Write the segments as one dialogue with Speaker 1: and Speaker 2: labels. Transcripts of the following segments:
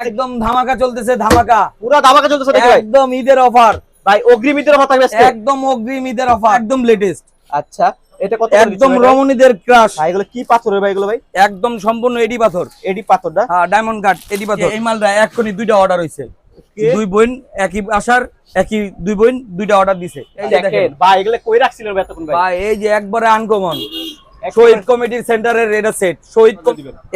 Speaker 1: একদম ধামাকা চলতেছে ধামাকা।
Speaker 2: পুরো ধামাকা চলতেছে
Speaker 1: একদম ঈদের অফার।
Speaker 2: ভাই অগ্রিম ঈদের কথা থাকবে আজকে?
Speaker 1: একদম অগ্রিম ঈদের অফার। একদম লেটেস্ট
Speaker 2: আচ্ছা এটা কত
Speaker 1: একদম রমণীদের ক্রাশ
Speaker 2: ভাই এগুলো কি পাথরের ভাই এগুলো ভাই?
Speaker 1: একদম সম্পূর্ণ এডি পাথর।
Speaker 2: এডি পাথর না
Speaker 1: হ্যাঁ ডায়মন্ড কাট এডি পাথর। এই মালটা এক্ষুনি দুইটা অর্ডার হইছে। দুই বোন একই আসার একই দুই বোন দুইটা অর্ডার দিছে। এই যে
Speaker 2: দেখেন ভাই এগুলো কই রাখছিলেন ভাই এতক্ষণ ভাই?
Speaker 1: ভাই এই যে একবারে আনকমন শহীদ কমিটি সেন্টারের এটা সেট শহীদ?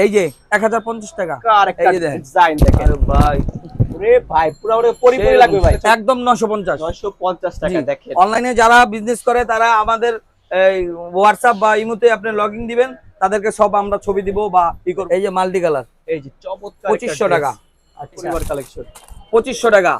Speaker 1: এই যে এক হাজার পঞ্চাশ টাকা।
Speaker 2: কার একটা
Speaker 1: এই যে
Speaker 2: ডিজাইন দেখেন।
Speaker 1: আরে ভাই।
Speaker 2: ভাই পুরো ওরে পরিপরি লাগবে ভাই।
Speaker 1: একদম নশো পঞ্চাশ।
Speaker 2: 950 টাকা দেখেন।
Speaker 1: অনলাইনে যারা বিজনেস করে তারা আমাদের এই হোয়াটসঅ্যাপ বা ইমোতে আপনি লগইন দিবেন। তাদেরকে সব আমরা ছবি দিব বা এই যে মাল্টি কালার
Speaker 2: এই যে চমৎকার
Speaker 1: 2500 টাকা।
Speaker 2: আচ্ছা পরিবার কালেকশন
Speaker 1: পঁচিশশো টাকা।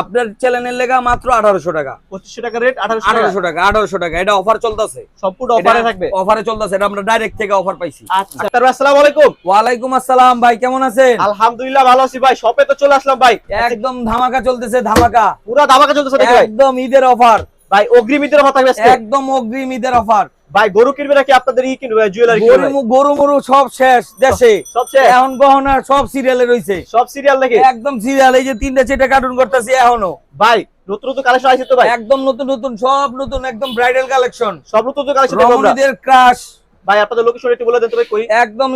Speaker 1: আপনার চ্যানেলের লেগা মাত্র আঠারোশো টাকা।
Speaker 2: 2500 টাকা রেট 1800 টাকা।
Speaker 1: আঠারোশো টাকা আঠারোশো টাকা। এটা অফার চলতেছে।
Speaker 2: সম্পূর্ণ অফারে থাকবে?
Speaker 1: অফারে চলতেছে। এটা আমরা ডাইরেক্ট থেকে অফার পাইছি।
Speaker 2: আচ্ছা আসসালামু আলাইকুম।
Speaker 1: ওয়ালাইকুম আসসালাম ভাই কেমন আছেন?
Speaker 2: আলহামদুলিল্লাহ ভালো আছি ভাই। শপে তো চলে আসলাম ভাই।
Speaker 1: একদম ধামাকা চলতেছে ধামাকা।
Speaker 2: পুরো ধামাকা চলতেছে
Speaker 1: একদম ঈদের অফার
Speaker 2: ভাই অগ্রিম ঈদের কথা থাকবে
Speaker 1: একদম অগ্রিম ঈদের অফার
Speaker 2: ভাই গরু কিনবে নাকি আপনাদের ই কিনবে জুয়েলারি?
Speaker 1: গরু গরু মরু সব শেষ দেশে
Speaker 2: সব শেষ?
Speaker 1: এখন গহনা সব সিরিয়ালে রইছে।
Speaker 2: সব সিরিয়াল নাকি?
Speaker 1: একদম সিরিয়াল এই যে তিনটা চেটে কার্টুন করতেছি এখনও।
Speaker 2: ভাই নতুন নতুন কালেকশন তো ভাই?
Speaker 1: একদম নতুন নতুন সব নতুন একদম ব্রাইডাল কালেকশন
Speaker 2: সব নতুন নতুন কালেকশন
Speaker 1: রমণীদের ক্রাশ
Speaker 2: ভাই আপনাদের লোকেশন একটু বলে দেন তো ভাই কই?
Speaker 1: একদম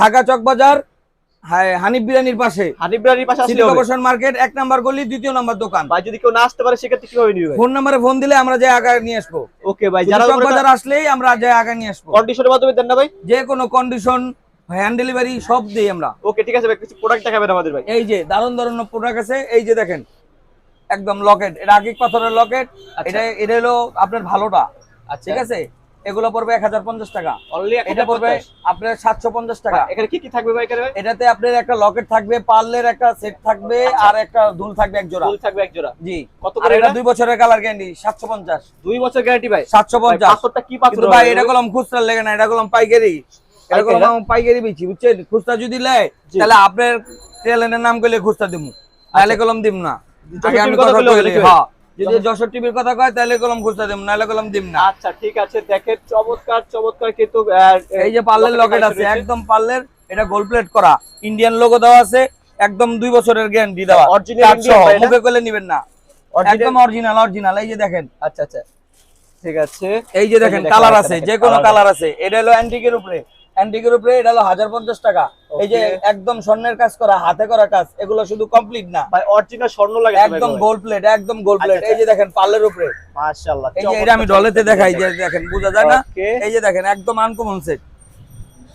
Speaker 1: ঢাকা চক বাজার হ্যাঁ, হানিফ বিরিয়ানির পাশে।
Speaker 2: হানিফ পাশে
Speaker 1: সিটি কর্পোরেশন মার্কেট এক নাম্বার গলি দ্বিতীয় নাম্বার দোকান।
Speaker 2: ভাই যদি কেউ না আসতে পারে সেক্ষেত্রে কীভাবে নিবে?
Speaker 1: ফোন নাম্বারে ফোন দিলে আমরা যে আগে নিয়ে আসব।
Speaker 2: ওকে ভাই
Speaker 1: যারা বাজার আসলেই আমরা যে আগে নিয়ে আসব।
Speaker 2: কন্ডিশনের মাধ্যমে দেন না ভাই?
Speaker 1: যে কোনো কন্ডিশন হ্যান্ড ডেলিভারি সব দিই আমরা।
Speaker 2: ওকে ঠিক আছে ভাই কিছু প্রোডাক্ট দেখাবেন আমাদের ভাই।
Speaker 1: এই যে দারুণ দারুণ প্রোডাক্ট আছে। এই যে দেখেন একদম লকেট এটা আকিক পাথরের লকেট
Speaker 2: আচ্ছা।
Speaker 1: এটা এটা হলো আপনার ভালোটা।
Speaker 2: আচ্ছা।
Speaker 1: ঠিক আছে? এগুলো পড়বে এক হাজার পঞ্চাশ টাকা। এটা পড়বে আপনার সাতশো পঞ্চাশ টাকা।
Speaker 2: এখানে কি কি থাকবে ভাই
Speaker 1: এটাতে আপনার একটা লকেট থাকবে পার্লের একটা সেট থাকবে আর একটা দুল থাকবে এক জোড়া।
Speaker 2: ফুল থাকবে এক জোড়া।
Speaker 1: জি।
Speaker 2: কত করে
Speaker 1: এটা দুই বছরের কালার গ্যারান্টি সাতশো পঞ্চাশ।
Speaker 2: দুই বছর গ্যারান্টি ভাই?
Speaker 1: সাতশো পঞ্চাশ।
Speaker 2: কি পাথর
Speaker 1: ভাই এটা কলম খুচরা লেগে না এটা কলম পাইকারি। এটা
Speaker 2: পাইকারি
Speaker 1: কলম পাইকারি বেচি বুঝছেন? খুচরা যদি লেয় তাহলে আপনার ট্রেলেনের নাম করলে খুচরা দিব তাহলে কলম দিব না। আগে আমি কথা
Speaker 2: বলে
Speaker 1: হ্যাঁ। যদি যশোর টিভির কথা কয় তাহলে কলম খুচরা দিম নাহলে কলম দিম না।
Speaker 2: আচ্ছা ঠিক আছে দেখেন চমৎকার চমৎকার কিন্তু
Speaker 1: এই যে পার্লের লকেট আছে একদম পার্লের এটা গোল্ড প্লেট করা। ইন্ডিয়ান লোগো দেওয়া আছে একদম দুই বছরের গ্যারান্টি দেওয়া।
Speaker 2: ভাই
Speaker 1: মুখে করলে নিবেন না। একদম অরিজিনাল অরিজিনাল এই যে দেখেন।
Speaker 2: আচ্ছা আচ্ছা ঠিক আছে।
Speaker 1: এই যে দেখেন কালার আছে যে কোনো কালার আছে এটা হলো অ্যান্টিকের উপরে। অ্যান্টিকের উপরে এটা হলো হাজার পঞ্চাশ টাকা। এই যে একদম স্বর্ণের কাজ করা হাতে করা কাজ এগুলো শুধু কমপ্লিট না।
Speaker 2: ভাই অরিজিনাল স্বর্ণ লাগে
Speaker 1: একদম গোল্ড প্লেট একদম গোল্ড প্লেট
Speaker 2: আচ্ছা,
Speaker 1: এই যে দেখেন পার্লের উপরে।
Speaker 2: মাশাআল্লাহ
Speaker 1: এই যে এটা আমি ডলেতে দেখাই যে দেখেন বোঝা যায় না? এই যে দেখেন একদম আনকমন সেট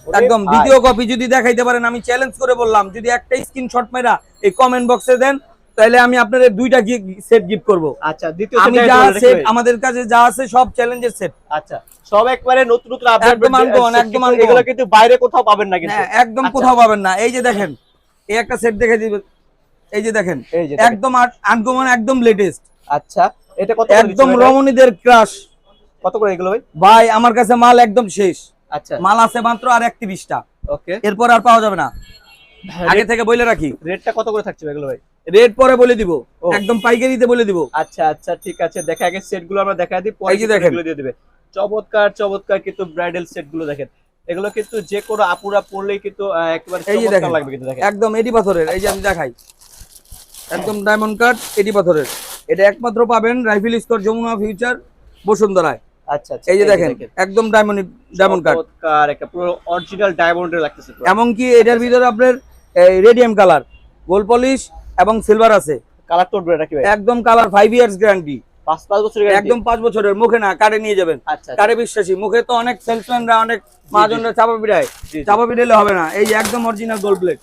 Speaker 1: একদম দ্বিতীয় কপি যদি দেখাইতে পারেন আমি চ্যালেঞ্জ করে বললাম যদি একটা স্ক্রিনশট মেরা এই কমেন্ট বক্সে দেন তাহলে আমি আপনাদের দুইটা সেট গিফট করব।
Speaker 2: আচ্ছা দ্বিতীয়
Speaker 1: আমি যা সেট
Speaker 2: রাখি ভাই।
Speaker 1: আমাদের কাছে যা আছে সব চ্যালেঞ্জের সেট
Speaker 2: আচ্ছা সব একবারে নতুন নতুন আপডেট
Speaker 1: একদম uncommon, একদম uncommon।
Speaker 2: এগুলো কিন্তু বাইরে কোথাও পাবেন না কিন্তু।
Speaker 1: হ্যাঁ একদম
Speaker 2: আচ্ছা।
Speaker 1: কোথাও পাবেন না। এই যে দেখেন এই একটা সেট দেখে দিবেন এই যে দেখেন। একদম আনকমন একদম লেটেস্ট
Speaker 2: আচ্ছা এটা কত
Speaker 1: একদম? রমণীদের ক্রাশ
Speaker 2: কত করে এগুলো ভাই?
Speaker 1: ভাই আমার কাছে মাল একদম শেষ।
Speaker 2: আচ্ছা।
Speaker 1: মাল আছে মাত্র আর একত্রিশটা।
Speaker 2: ওকে।
Speaker 1: এরপর আর পাওয়া যাবে না। আগে থেকে বলে রাখি।
Speaker 2: রেটটা কত করে থাকছে এগুলো ভাই?
Speaker 1: রেট পরে বলে দিব। একদম পাইকারিতে বলে দিব।
Speaker 2: আচ্ছা আচ্ছা ঠিক আছে দেখা আগে সেটগুলো আমরা দেখা দিই পরে
Speaker 1: দেখেন।
Speaker 2: দিয়ে দিবে। চমৎকার চমৎকার কিন্তু ব্রাইডাল সেটগুলো দেখেন। এগুলো কিন্তু যে কোনো আপুরা পরলেই কিন্তু একেবারে চমৎকার লাগবে কিন্তু দেখেন।
Speaker 1: একদম এডি পাথরের এই যে আমি দেখাই। একদম ডায়মন্ড কাট এডি পাথরের। এটা একমাত্র পাবেন রাইফেল স্টোর যমুনা ফিউচার বসুন্ধরায়।
Speaker 2: আচ্ছা আচ্ছা
Speaker 1: এই যে দেখেন একদম ডায়মন্ড ডায়মন্ড কাট
Speaker 2: চমৎকার একটা পুরো অরিজিনাল ডায়মন্ডের লাগতেছে।
Speaker 1: এমনকি এটার ভিতরে আপনার রেডিয়াম কালার গোল্ড পলিশ এবং সিলভার আছে।
Speaker 2: কালার তো নাকি ভাই।
Speaker 1: একদম কালার ফাইভ ইয়ার্স গ্যারান্টি
Speaker 2: পাঁচ পাঁচ বছরের গ্যারান্টি
Speaker 1: একদম পাঁচ বছরের মুখে না কারে নিয়ে যাবেন।
Speaker 2: আচ্ছা আচ্ছা।
Speaker 1: কারে বিশ্বাসী মুখে তো অনেক সেলসম্যানরা অনেক মহাজনরা চাপা পিড়ায়
Speaker 2: জি।
Speaker 1: চাপা পিড়ালে হবে না। এই একদম অরিজিনাল গোল্ড প্লেট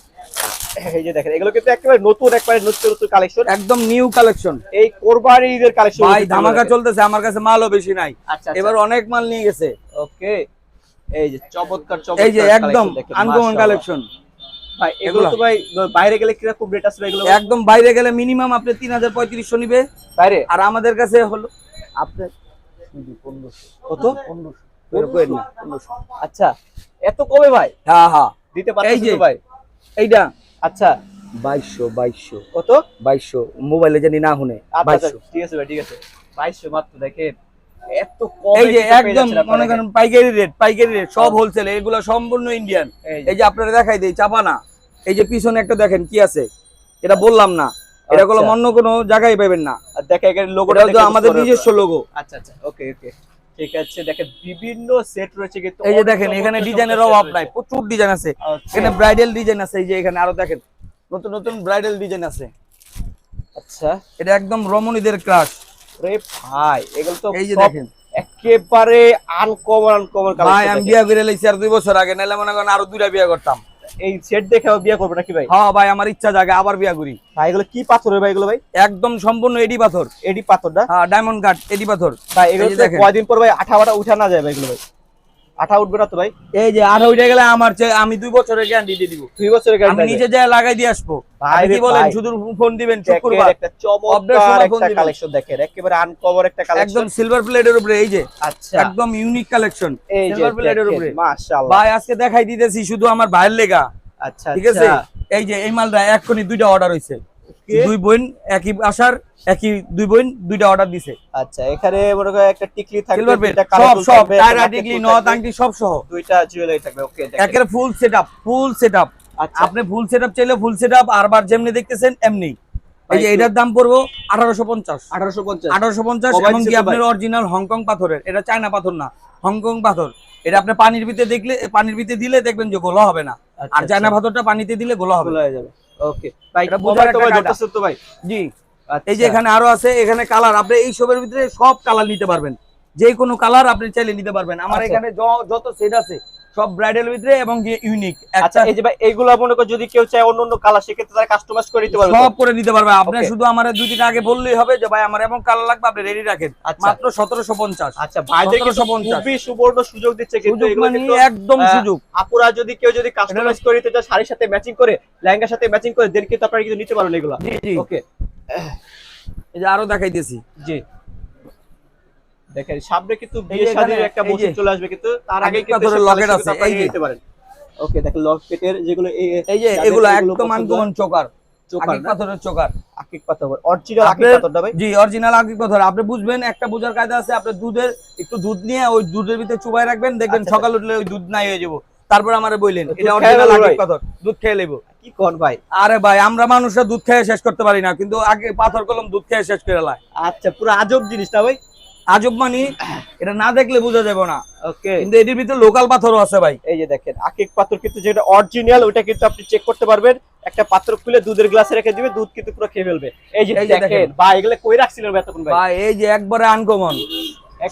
Speaker 2: এই যে দেখেন এগুলো কিন্তু একেবারে নতুন একবারে নতুন নতুন কালেকশন
Speaker 1: একদম নিউ কালেকশন
Speaker 2: এই কোরবানি ঈদের কালেকশন
Speaker 1: ভাই ধামাকা চলতেছে। আমার কাছে মালও বেশি নাই।
Speaker 2: আচ্ছা
Speaker 1: এবার অনেক মাল নিয়ে গেছে।
Speaker 2: ওকে এই যে চমৎকার চমৎকার
Speaker 1: এই যে একদম আনকমন কালেকশন
Speaker 2: ভাই এগুলো তো ভাই বাইরে গেলে কীরকম রেট আছে এগুলো?
Speaker 1: একদম বাইরে গেলে মিনিমাম আপনি তিন হাজার পঁয়ত্রিশশো নিবে।
Speaker 2: বাইরে?
Speaker 1: আর আমাদের কাছে হলো আপনার
Speaker 2: কত? আচ্ছা এত কমে ভাই?
Speaker 1: হ্যাঁ হ্যাঁ।
Speaker 2: দিতে তো ভাই?
Speaker 1: এইটা?
Speaker 2: আচ্ছা। কত?
Speaker 1: মোবাইলে জানি না শুনে।
Speaker 2: আচ্ছা আচ্ছা, ঠিক আছে ভাই ঠিক আছে। বাইশশো মাত্র দেখেন। এত কম
Speaker 1: এই যে একদম মনে করেন পাইকারি রেট পাইকারি রেট সব হোলসেল এগুলো সম্পূর্ণ ইন্ডিয়ান
Speaker 2: এই
Speaker 1: এই যে আপনারা দেখাই দেই চাপানা। এই যে পিছনে একটা দেখেন কি আছে? এটা বললাম না। এটা কোনো
Speaker 2: আচ্ছা।
Speaker 1: অন্য কোনো জায়গায় পাবেন না।
Speaker 2: দেখেন এখানে লোগোটা
Speaker 1: ওটা আমাদের নিজস্ব লোগো
Speaker 2: আচ্ছা আচ্ছা। ওকে ওকে ঠিক আছে দেখেন বিভিন্ন সেট রয়েছে কিন্তু
Speaker 1: এই যে দেখেন এখানে ডিজাইনের অভাব নাই প্রচুর ডিজাইন আছে।
Speaker 2: আচ্ছা,
Speaker 1: এখানে ব্রাইডাল ডিজাইন আছে এই যে এখানে আরও দেখেন নতুন নতুন ব্রাইডাল ডিজাইন আছে।
Speaker 2: আচ্ছা।
Speaker 1: এটা একদম রমণীদের ক্রাশ
Speaker 2: রে ভাই এগুলো তো
Speaker 1: এই যে দেখেন।
Speaker 2: একেবারে আনকমন আনকমন
Speaker 1: ভাই আমি বিয়া করে লাইছি আর দুই বছর আগে নাহলে মনে করেন আরও দুইটা বিয়া করতাম।
Speaker 2: এই সেট দেখে বিয়ে করবে নাকি ভাই?
Speaker 1: হ্যাঁ ভাই আমার ইচ্ছা জাগে আবার বিয়া করি।
Speaker 2: ভাই এগুলো কি পাথরের ভাই এগুলো ভাই?
Speaker 1: একদম সম্পূর্ণ এডি পাথর।
Speaker 2: এডি পাথর না?
Speaker 1: হ্যাঁ ডায়মন্ড গার্ড এডি পাথর।
Speaker 2: ভাই এগুলো কয়দিন পর ভাই আঠা বাটা উঠা না যায় ভাই এগুলো ভাই? আঠা উঠবে না তো ভাই?
Speaker 1: এই যে আর ওইটা গেলে আমার আমি দুই বছরের গ্যারান্টি দিয়ে দিব।
Speaker 2: দুই বছরের গাড়ি
Speaker 1: নিজে যায় লাগাই দিয়ে আসব।
Speaker 2: ভাই
Speaker 1: কি বলেন শুধু ফোন দিবেন শুক্রবার।
Speaker 2: একটা চমৎকার একটা কালেকশন দেখেন একেবারে আনকমন একটা কালেকশন
Speaker 1: একদম সিলভার প্লেটের উপরে এই যে
Speaker 2: আচ্ছা।
Speaker 1: একদম ইউনিক কালেকশন সিলভার প্লেটের উপরে।
Speaker 2: মাশাআল্লাহ।
Speaker 1: ভাই আজকে দেখাই দিতেছি শুধু আমার ভাইয়ের লেগা।
Speaker 2: আচ্ছা
Speaker 1: ঠিক আছে? এই যে এই মালটা এক্ষুনি দুইটা অর্ডার হইছে।
Speaker 2: Okay.
Speaker 1: দুই বোন একই আসার একই দুই বোন দুইটা অর্ডার দিছে।
Speaker 2: আচ্ছা এখানে মনে করেন একটা টিকলি থাকবে
Speaker 1: সব সব টায়রা টিকলি আংটি সব সহ।
Speaker 2: দুইটা জুয়েলারি থাকবে ওকে
Speaker 1: একের ফুল সেটআপ ফুল সেটআপ
Speaker 2: আচ্ছা।
Speaker 1: আপনি ফুল সেটআপ চাইলে ফুল সেটআপ আরবার যেমনি দেখতেছেন এমনি। এই যে এটার দাম পড়ব আঠারোশো পঞ্চাশ।
Speaker 2: 1850
Speaker 1: আঠারোশো পঞ্চাশ এবং কি আপনার অরিজিনাল হংকং পাথরের এটা চায়না পাথর না হংকং পাথর। এটা আপনি পানির ভিতরে দেখলে পানির ভিতরে দিলে দেখবেন যে গোলা হবে না।
Speaker 2: আচ্ছা,
Speaker 1: আর চায়না
Speaker 2: আচ্ছা,
Speaker 1: পাথরটা পানিতে দিলে গোলা হবে
Speaker 2: হয়ে যাবে। ওকে ভাই
Speaker 1: এটা বোঝার একটা
Speaker 2: তো ভাই।
Speaker 1: জি।
Speaker 2: আচ্ছা,
Speaker 1: এই যে এখানে আরও আছে এখানে কালার আপনি এই সবের ভিতরে সব কালার নিতে পারবেন। যে কোনো কালার আপনি চাইলে নিতে পারবেন। আমার
Speaker 2: আচ্ছা।
Speaker 1: এখানে যত সেট আছে সব ব্রাইডাল ভিতরে এবং ইউনিক
Speaker 2: আচ্ছা এই যে ভাই এইগুলো মনে করো যদি কেউ চায় অন্য অন্য কালার সেক্ষেত্রে তারা কাস্টমাইজ করে দিতে পারবে
Speaker 1: সব করে নিতে পারবে। আপনি শুধু আমার দুই দিন আগে বললেই হবে যে ভাই আমার এমন কালার লাগবে আপনি রেডি রাখেন।
Speaker 2: আচ্ছা।
Speaker 1: মাত্র সতেরোশো পঞ্চাশ।
Speaker 2: আচ্ছা ভাইদের কিন্তু
Speaker 1: 1750
Speaker 2: খুবই সুবর্ণ সুযোগ দিচ্ছে কিন্তু এগুলো
Speaker 1: মানে একদম সুযোগ।
Speaker 2: আপুরা যদি কেউ যদি কাস্টমাইজ করে দিতে চায় শাড়ির সাথে ম্যাচিং করে লেহেঙ্গার সাথে ম্যাচিং করে দেন কিন্তু আপনারা কিন্তু নিতে পারবেন এগুলো। ওকে
Speaker 1: এই যে আরও দেখাইতেছি।
Speaker 2: জি। দেখেন সামনে কিন্তু বিয়ে শাদীর একটা
Speaker 1: যে-
Speaker 2: চলে আসবে কিন্তু তার আগে কিন্তু collection
Speaker 1: আছে, এই যে।
Speaker 2: নিতে পারেন। ওকে দেখেন লকেটের যেগুলো এই-
Speaker 1: যে এগুলো একদম আনকমন চোকার।
Speaker 2: চোকার
Speaker 1: আকিক
Speaker 2: না?
Speaker 1: পাথরের চোকার।
Speaker 2: আকিক পাথর অরিজিনাল আকিক পাথরটা ভাই।
Speaker 1: জি অরিজিনাল আকিক পাথর। আপনি বুঝবেন একটা বোঝার কায়দা আছে আপনি দুধের একটু দুধ নিয়ে ওই দুধের ভিতরে চুবাই রাখবেন দেখবেন
Speaker 2: আচ্ছা,
Speaker 1: সকাল উঠলে ওই দুধ নাই হয়ে যাব। তারপর আমারে বললেন এটা অরিজিনাল আকিক পাথর দুধ খেয়ে নেব।
Speaker 2: কি কোন ভাই?
Speaker 1: আরে ভাই আমরা মানুষরা দুধ খেয়ে শেষ করতে পারি না কিন্তু আগে পাথর কলম দুধ খেয়ে শেষ করে লাই
Speaker 2: আচ্ছা পুরো আজব জিনিসটা ভাই।
Speaker 1: আজব মানি এটা না দেখলে বোঝা যাবে না।
Speaker 2: ওকে
Speaker 1: কিন্তু এটির ভিতরে লোকাল পাথরও আছে ভাই।
Speaker 2: এই যে দেখেন আকিক পাথর কিন্তু যেটা অরিজিনাল ওটা কিন্তু আপনি চেক করতে পারবেন। একটা পাত্র খুলে দুধের গ্লাসে রেখে দিবে দুধ কিন্তু পুরো খেয়ে ফেলবে। এই যে দেখেন। ভাই এগুলো কই রাখছিলেন ভাই এতক্ষণ ভাই?
Speaker 1: ভাই এই যে একবারে আনকমন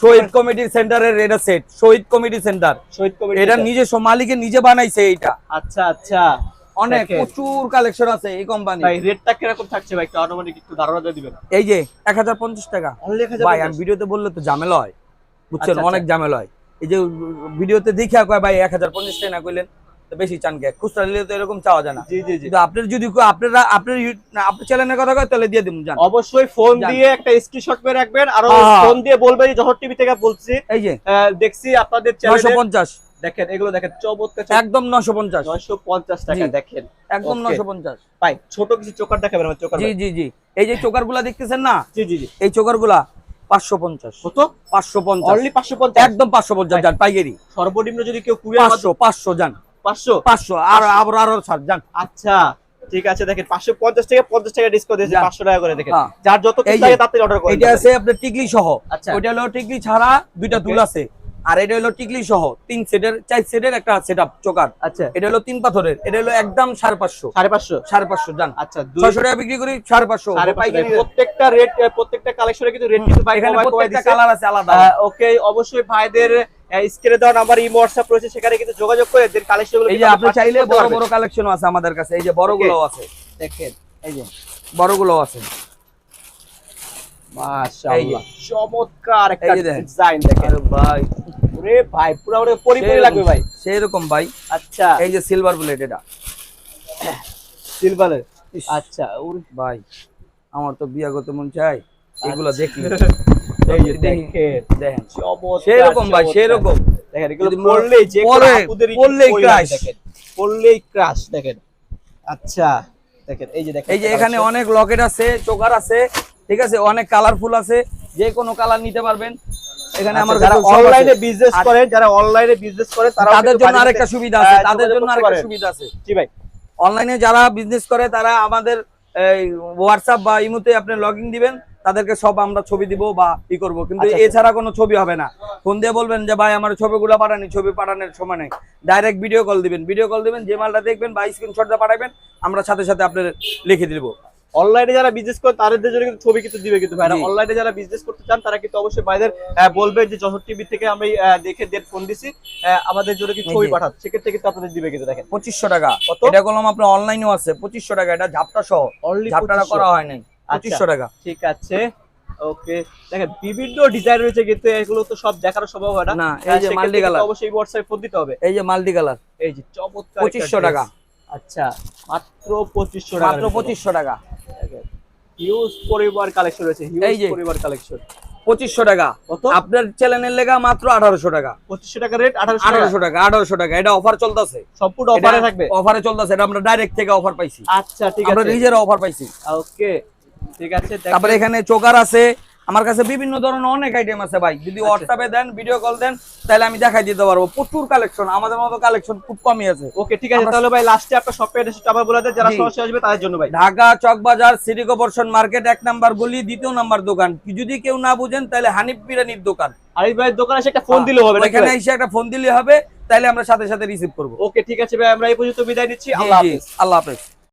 Speaker 1: শহীদ কমিটি সেন্টারের এটা set Shahid committee centre.
Speaker 2: Shahid Kabir
Speaker 1: এটা নিজে মালিকে নিজে বানাইছে এইটা।
Speaker 2: আচ্ছা আচ্ছা।
Speaker 1: অনেক প্রচুর কালেকশন আছে এই কোম্পানি
Speaker 2: ভাই রেটটা কীরকম থাকছে ভাই? একটু একটু ধারণা দিয়ে দিবেন।
Speaker 1: এই যে এক হাজার পঞ্চাশ টাকা। ভাই আমি ভিডিওতে বললে তো ঝামেলা হয়। বুঝছেন?
Speaker 2: আচ্ছা,
Speaker 1: অনেক ঝামেলা হয়। এই যে ভিডিওতে দেখিয়া কয় ভাই এক হাজার পঞ্চাশ টাকা না কইলেন তো বেশি চান কে? খুচরা নিলে তো এরকম চাওয়া যায় না।
Speaker 2: জি জি জি।
Speaker 1: কিন্তু আপনার যদি আপনারা আপনার আপনার চ্যানেলের কথা কয় তাহলে দিয়ে জান।
Speaker 2: অবশ্যই ফোন দিয়ে একটা স্ক্রিনশট মেরে রাখবেন। আর
Speaker 1: হ্যাঁ।
Speaker 2: ফোন দিয়ে বলবেন যে জহর টিভি থেকে বলছি।
Speaker 1: এই যে।
Speaker 2: দেখছি আপনাদের চ্যানেলে
Speaker 1: পঞ্চাশ।
Speaker 2: দেখেন এগুলো দেখেন চমৎকার
Speaker 1: একদম নশো পঞ্চাশ।
Speaker 2: নয়শো পঞ্চাশ টাকা দেখেন
Speaker 1: একদম. নশো পঞ্চাশ।
Speaker 2: ভাই ছোট কিছু চোকার দেখাবেন আমার চোকার
Speaker 1: জি জি জি। এই যে চোকারগুলা দেখতেছেন না?
Speaker 2: জি জি জি।
Speaker 1: এই চোকারগুলা
Speaker 2: কত? অনলি
Speaker 1: একদম পাইকারি।
Speaker 2: সর্বনিম্ন যদি কেউ কুরিয়ার
Speaker 1: যান।
Speaker 2: পাঁচশো?
Speaker 1: পাঁচশো আর আবার আরও ছাড়
Speaker 2: আচ্ছা ঠিক আছে দেখেন টাকা পঞ্চাশ টাকা ডিসকাউন্ট দিয়েছে টাকা করে দেখেন।
Speaker 1: হ্যাঁ।
Speaker 2: যার যত
Speaker 1: এই
Speaker 2: কিছু লাগে তাতে অর্ডার করে
Speaker 1: এটা আছে আপনার টিকলি সহ
Speaker 2: আচ্ছা।
Speaker 1: হলো টিকলি ছাড়া দুইটা. দুল আছে। আর এটা হলো টিকলি সহ তিন সেটের চার সেটের একটা সেট আপ চোকার।
Speaker 2: আচ্ছা।
Speaker 1: এটা হলো তিন পাথরের এটা হলো একদম সাড়ে পাঁচশো।
Speaker 2: সাড়ে পাঁচশো?
Speaker 1: সাড়ে পাঁচশো যান
Speaker 2: আচ্ছা
Speaker 1: ছয়শো টাকা বিক্রি করি সাড়ে পাঁচশো।
Speaker 2: প্রত্যেকটা রেট প্রত্যেকটা কালেকশনে কিন্তু রেট কিন্তু
Speaker 1: প্রত্যেকটা কালার আছে আলাদা।
Speaker 2: ওকে অবশ্যই ভাইদের স্ক্রিনে দেওয়া নাম্বার ইমো হোয়াটসঅ্যাপ রয়েছে সেখানে কিন্তু যোগাযোগ করে এদের কালেকশন
Speaker 1: এই যে আপনি চাইলে বড় বড় কালেকশন আছে আমাদের কাছে। এই যে বড়গুলো আছে।
Speaker 2: দেখেন
Speaker 1: এই যে। বড়গুলো আছে।
Speaker 2: মাশাআল্লাহ। চমৎকার একটা। ডিজাইন দেখেন।
Speaker 1: ভাই।
Speaker 2: ওরে ভাই পুরো ওরে পরিপরি লাগবে ভাই।
Speaker 1: সেই রকম ভাই।
Speaker 2: আচ্ছা।
Speaker 1: এই যে সিলভার বুলেট এটা।
Speaker 2: সিলভারের আচ্ছা ওরে
Speaker 1: ভাই আমার তো বিয়া করতে মন চাই। এগুলো দেখলি।
Speaker 2: এই যে দেখেন।
Speaker 1: দেখেন।
Speaker 2: চমৎকার
Speaker 1: সেরকম ভাই
Speaker 2: চমৎকার।
Speaker 1: সেরকম।
Speaker 2: দেখেন এগুলো পড়লেই যে
Speaker 1: পড়লেই
Speaker 2: পড়লেই ক্রাশ দেখেন আচ্ছা দেখেন এই যে দেখেন
Speaker 1: এই যে এখানে অনেক লকেট আছে চোকার আছে ঠিক আছে? অনেক কালারফুল আছে যে কোনো কালার নিতে পারবেন। এখানে আমার
Speaker 2: আচ্ছা, যারা
Speaker 1: সব আছে।
Speaker 2: অনলাইনে বিজনেস করেন যারা অনলাইনে বিজনেস করে তারা
Speaker 1: তাদের জন্য আরেকটা সুবিধা আছে তাদের জন্য আরেকটা সুবিধা আছে।
Speaker 2: জি ভাই।
Speaker 1: অনলাইনে যারা বিজনেস করে তারা আমাদের হোয়াটসঅ্যাপ বা ইমোতে আপনি লগ ইন দিবেন তাদেরকে সব আমরা ছবি দিব বা ই করব। কিন্তু
Speaker 2: আচ্ছা, আচ্ছা।
Speaker 1: এছাড়া কোনো ছবি হবে না। ফোন দিয়ে বলবেন যে ভাই আমার ছবিগুলো পাঠানি ছবি পাঠানোর সময় নেই। ডাইরেক্ট ভিডিও কল দিবেন। ভিডিও কল দিবেন যে মালটা দেখবেন বা স্ক্রিনশটটা পাঠাবেন আমরা সাথে সাথে আপনার লিখে দিব।
Speaker 2: অনলাইনে যারা বিজনেস করে তাদের জন্য কিন্তু ছবি কিন্তু দিবে কিন্তু ভাইরা। অনলাইনে যারা বিজনেস করতে চান তারা কিন্তু অবশ্যই ভাইদের আহ, বলবে যে যশোর টিভি থেকে আমি দেখে দেন ফোন দিছি আমাদের জন্য কি ছবি। পাঠান। সেক্ষেত্রে কিন্তু আপনাদের দিবে কিন্তু দেখেন।
Speaker 1: পঁচিশশো টাকা? এটা করলাম আপনার অনলাইনেও আছে পঁচিশশো টাকা। এটা ঝাপটা সহ।
Speaker 2: অনলি
Speaker 1: ঝাপটাটা করা হয় নাই। পঁচিশশো টাকা।
Speaker 2: ঠিক আছে। ওকে দেখেন বিভিন্ন ডিজাইন রয়েছে কিন্তু এগুলো তো সব দেখানো সম্ভব হয় না।
Speaker 1: এই যে color।
Speaker 2: অবশ্যই হোয়াটসঅ্যাপ ফোন দিতে হবে।
Speaker 1: এই যে মাল্টি কালার
Speaker 2: এই যে চমৎকার
Speaker 1: পঁচিশশো টাকা।
Speaker 2: আচ্ছা মাত্র পঁচিশশো টাকা
Speaker 1: মাত্র পঁচিশশো টাকা।
Speaker 2: হিউজ পরিবার কালেকশন রয়েছে হিউজ পরিবার কালেকশন
Speaker 1: পঁচিশশো টাকা।
Speaker 2: কত?
Speaker 1: আপনার চ্যানেলের লেগা মাত্র আঠারোশো টাকা।
Speaker 2: পঁচিশশো টাকা রেট আঠারোশো টাকা।
Speaker 1: আঠারোশো টাকা এটা অফার চলতেছে।
Speaker 2: সম্পূর্ণ অফারে থাকবে?
Speaker 1: অফারে চলতেছে। এটা আমরা ডাইরেক্ট থেকে অফার পাইছি।
Speaker 2: আচ্ছা ঠিক
Speaker 1: আমরা
Speaker 2: আছে।
Speaker 1: নিজেরা অফার পাইছি।
Speaker 2: ওকে ঠিক আছে।
Speaker 1: তারপরে এখানে চোকার আছে। আমার কাছে বিভিন্ন ধরনের অনেক আইটেম আছে ভাই। যদি
Speaker 2: আচ্ছা।
Speaker 1: হোয়াটসঅ্যাপে দেন ভিডিও কল দেন তাহলে আমি দেখাই দিতে পারব। প্রচুর কালেকশন আমাদের মতো কালেকশন খুব কমই আছে।
Speaker 2: ওকে ঠিক আছে তাহলে ভাই লাস্টে আপনার শপে এড্রেসটা আবার বলে দেন যারা। সরাসরি আসবে তাদের জন্য ভাই।
Speaker 1: Dhaka Chawkbazar city corporation market এক নাম্বার গলি দ্বিতীয় নাম্বার দোকান। যদি কেউ না বুঝেন তাহলে হানিফ বিরিয়ানির দোকান।
Speaker 2: আরিফ ভাইয়ের দোকানে এসে একটা ফোন দিলে হবে
Speaker 1: এখানে এসে একটা ফোন দিলে হবে তাইলে আমরা সাথে সাথে রিসিভ করব।
Speaker 2: ওকে ঠিক আছে ভাই আমরা এই পর্যন্ত বিদায় নিচ্ছি। আল্লাহ হাফেজ।
Speaker 1: আল্লাহ হাফেজ।